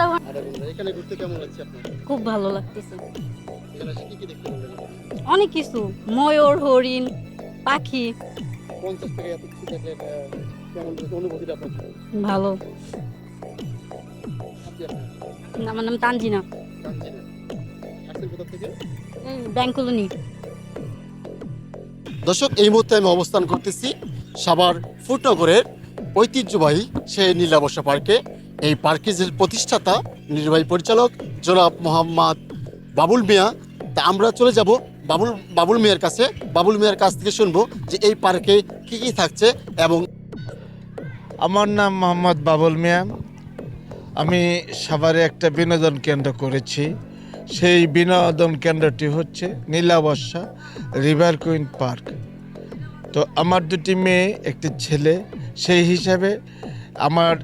আধা ঘণ্টা আধা ঘণ্টা এখানে ঘুরতে কেমন লাগছে আপনার? খুব ভালো লাগতেছে। কি কি দেখতে অনেক কিছু। ময়ূর হরিণ পাখি। পঞ্চাশ থেকে এত কিছু দেখলেন কেমন অনুভূতিটা আপনার ভালো। আমার নাম তানজিনা। জানছি না আসছেন কোথা থেকে? Bank colony. দর্শক এই মুহূর্তে আমি অবস্থান করতেছি সাভার ফুটনগরের ঐতিহ্যবাহী সেই নীলাবসা পার্কে। এই পার্কের প্রতিষ্ঠাতা, নির্বাহী পরিচালক জনাব মোহাম্মদ বাবুল মিয়া, তা আমরা চলে যাব বাবুল বাবুল মিয়ার কাছে। বাবুল মিয়ার কাছ থেকে শুনব যে এই পার্কে কি কি থাকছে এবং আমার নাম মোহাম্মদ বাবুল মিয়া। আমি সাভারে একটা বিনোদন কেন্দ্র করেছি। সেই বিনোদন কেন্দ্রটি হচ্ছে নীলাবর্ষা রিভার কুইন পার্ক। তো আমার দুটি মেয়ে, একটি ছেলে। সেই হিসাবে আমার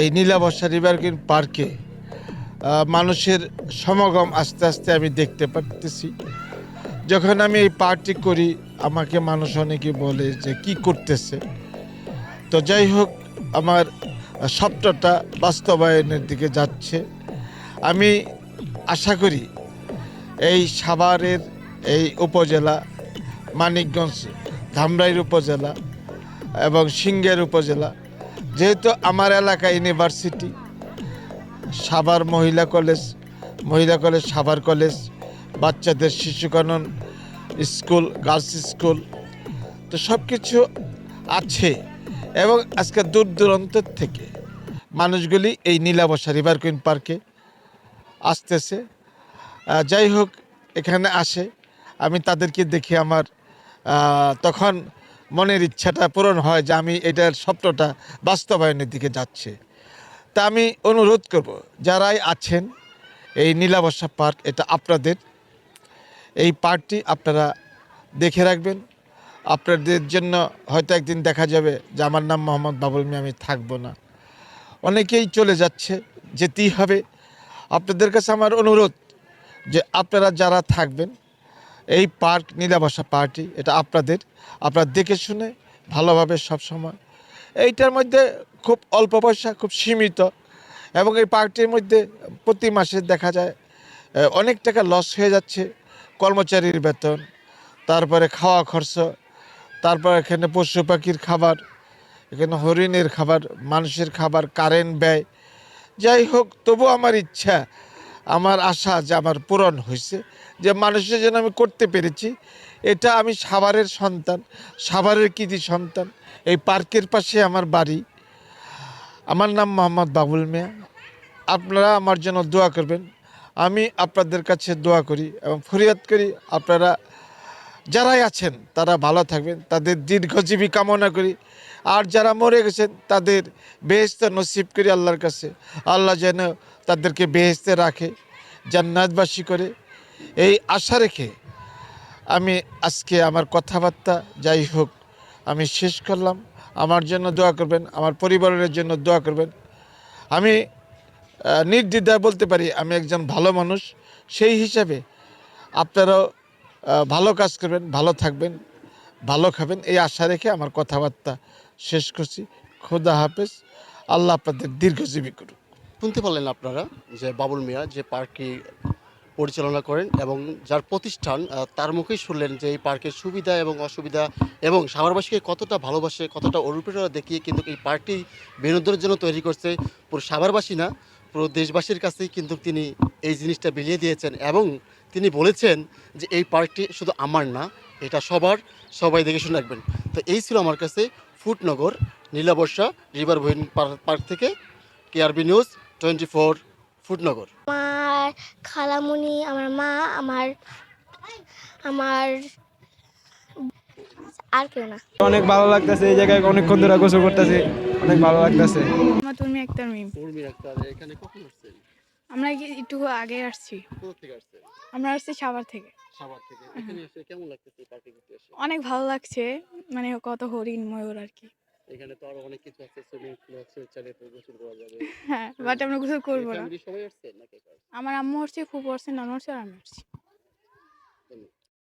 এই নীলাবর্ষা রিভার কুইন পার্কে মানুষের সমাগম আস্তে আস্তে আমি দেখতে পারতেছি। যখন আমি এই পার্টি করি, আমাকে মানুষ অনেকে বলে যে, কি করতেছে? তো যাই হোক, আমার স্বপ্নটা বাস্তবায়নের দিকে যাচ্ছে। আমি আশা করি, এই সাভারের এই উপজেলা, মানিকগঞ্জ ধামরাইর উপজেলা এবং সিংহের উপজেলা যেহেতু আমার এলাকা ইউনিভার্সিটি সাভার মহিলা কলেজ মহিলা কলেজ সাভার কলেজ বাচ্চাদের শিশুকানন স্কুল গার্লস স্কুল তো সব কিছু আছে। এবং আজকে দূর দূরান্ত থেকে মানুষগুলি এই নীলাবসা রিভার কুইন পার্কে আসতেছে। যাই হোক, এখানে আসে। আমি তাদেরকে দেখে আমার তখন মনের ইচ্ছাটা পূরণ হয় যে আমি এটার স্বপ্নটা বাস্তবায়নের দিকে যাচ্ছে। তা আমি অনুরোধ করব, যারাই আছেন, এই নীলাবসা পার্ক, এটা আপনাদের। এই পার্কটি আপনারা দেখে রাখবেন। আপনাদের জন্য হয়তো একদিন দেখা যাবে যে আমার নাম মোহাম্মদ বাবুল মিয়া, আমি থাকব না। অনেকেই চলে যাচ্ছে, যেতেই হবে। আপনাদের কাছে আমার অনুরোধ যে আপনারা যারা থাকবেন এই পার্ক নীলাবসা পার্টি, এটা আপনাদের। আপনারা দেখে শুনে ভালোভাবে সব সময় এইটার মধ্যে খুব অল্প পয়সা, খুব সীমিত। এবং এই পার্কটির মধ্যে প্রতি মাসে দেখা যায় অনেক টাকা লস হয়ে যাচ্ছে কর্মচারীর বেতন, তারপরে খাওয়া খরচ, তারপর এখানে পশু পাখির খাবার, এখানে হরিণের খাবার, মানুষের খাবার কারেন্ট ব্যয়। যাই হোক তবু আমার ইচ্ছা আমার আশা যে আমার পূরণ হয়েছে, যে মানুষের জন্য আমি করতে পেরেছি। এটা আমি সাভারের সন্তান, সাভারের কৃতি সন্তান, এই পার্কের পাশে আমার বাড়ি। আমার নাম মোহাম্মদ বাবুল মিয়া। আপনারা আমার জন্য দোয়া করবেন। আমি আপনাদের কাছে দোয়া করি এবং ফরিয়াদ করি। আপনারা যারাই আছেন, তারা ভালো থাকবেন, তাদের দীর্ঘজীবী কামনা করি। আর যারা মরে গেছেন, তাদের বেহেস্ত নসিব করি আল্লাহর কাছে। আল্লাহ যেন তাদেরকে বেহেস্তে রাখে, জান্নাতবাসী করে। এই আশা রেখে আমি আজকে আমার কথাবার্তা যাই হোক, আমি শেষ করলাম। আমার জন্য দোয়া করবেন, আমার পরিবারের জন্য দোয়া করবেন। আমি নির্দ্বিধায় বলতে পারি, আমি একজন ভালো মানুষ। সেই হিসাবে আপনারাও ভালো কাজ করবেন, ভালো থাকবেন, ভালো খাবেন। এই আশা রেখে আমার কথাবার্তা শেষ করছি। খোদা হাফেজ। আল্লাহ আপনাদের দীর্ঘজীবী করুক। শুনতে পারলেন আপনারা যে বাবুল মিয়া যে পার্কটি পরিচালনা করেন এবং যার প্রতিষ্ঠান তার মুখেই শুনলেন যে এই পার্কের সুবিধা এবং অসুবিধা এবং সাভারবাসীকে কতটা ভালোবাসে, কতটা অনুপ্রেরণা দেখিয়ে কিন্তু এই পার্কটি বিনোদনের জন্য তৈরি করছে। পুরো সাভারবাসী না পুরো দেশবাসীর কাছেই কিন্তু তিনি এই জিনিসটা বিলিয়ে দিয়েছেন এবং তিনি বলেছেন যে এই পার্কটি শুধু আমার না, এটা সবার, সবাই দেখে শুনে রাখবেন। তো এই ছিল আমার কাছে ফুটনগর, নীলাবর্ষা, রিভার ভুইন পার্ক থেকে কেআরবি নিউজ টোয়েন্টি ফোর ফুটনগর। আমার খালামুনি, আমার মা, আমার আমার আর কেউ না। অনেক ভালো লাগতেছে এই জায়গায় অনেকক্ষণ ধরে গোসল করতেছে অনেক ভালো লাগতেছে। আমার তুমি একটা মিম। এখানে কখন আসছেন আমরা কি একটু আগে আসছি। কোথা থেকে আসছেন আমরা আসছি সাভার থেকে। সাভার থেকে এখানে এসে কেমন লাগতেছে এই পার্কে এসে অনেক ভালো লাগছে মানে কত হরিণ ময়ূর আর কি। এখানে তো আরও অনেক কিছু আছে সুইমিং পুল আছে চাইলে তো গোসল করা যাবে হ্যাঁ বাট আমরা গোসল করব না। সবাই আসছে নাকি আমার আম্মু আসছে খুব আসছে নানু আসছে আর আমি আসছি।